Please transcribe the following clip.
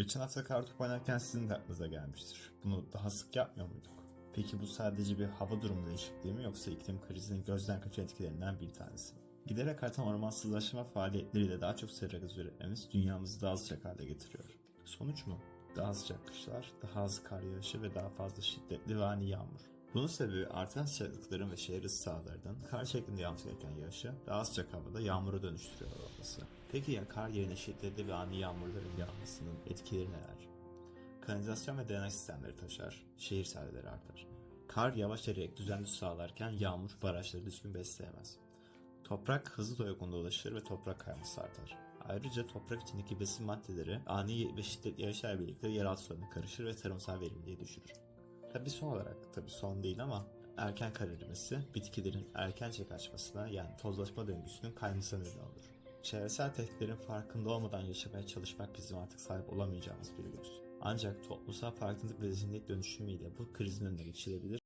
Geçen hafta kartopu oynarken sizin de aklınıza gelmiştir. Bunu daha sık yapmıyor muyduk? Peki bu sadece bir hava durumu değişikliği mi yoksa iklim krizinin gözden kaçan etkilerinden bir tanesi mi? Giderek artan ormansızlaşma faaliyetleriyle daha çok sera gazı üretmemiz dünyamızı daha sıcak hale getiriyor. Sonuç mu? Daha sıcak kışlar, daha az kar yağışı ve daha fazla şiddetli ve ani yağmur. Bunun sebebi artan sıcaklıkların ve şehir ısı sahalarının kar şeklinde yağması gereken yağışı daha sıcak havada yağmura dönüştürüyor olması. Peki ya kar yerine şiddetli ve ani yağmurların yağmasının etkileri neler? Kanalizasyon ve drenaji sistemleri taşar, şehir sadeleri artar. Kar yavaş eriyerek düzenli su sağlarken yağmur barajları düzgün besleyemez. Toprak hızlı doygunluğa ulaşır ve toprak kayması artar. Ayrıca toprak içindeki besin maddeleri ani ve şiddetli yağışlar birlikte yeraltı sularına karışır ve tarımsal verimliliği düşürür. Tabi son olarak, tabi son değil ama erken kar erimesi bitkilerin erkence kaçmasına yani tozlaşma döngüsünün kaymasına neden olur. Çevresel tehditlerin farkında olmadan yaşamaya çalışmak bizim artık sahip olamayacağımız bir lüks. Ancak toplumsal farkındalık ve zihniyet dönüşümüyle bu krizin önüne geçilebilir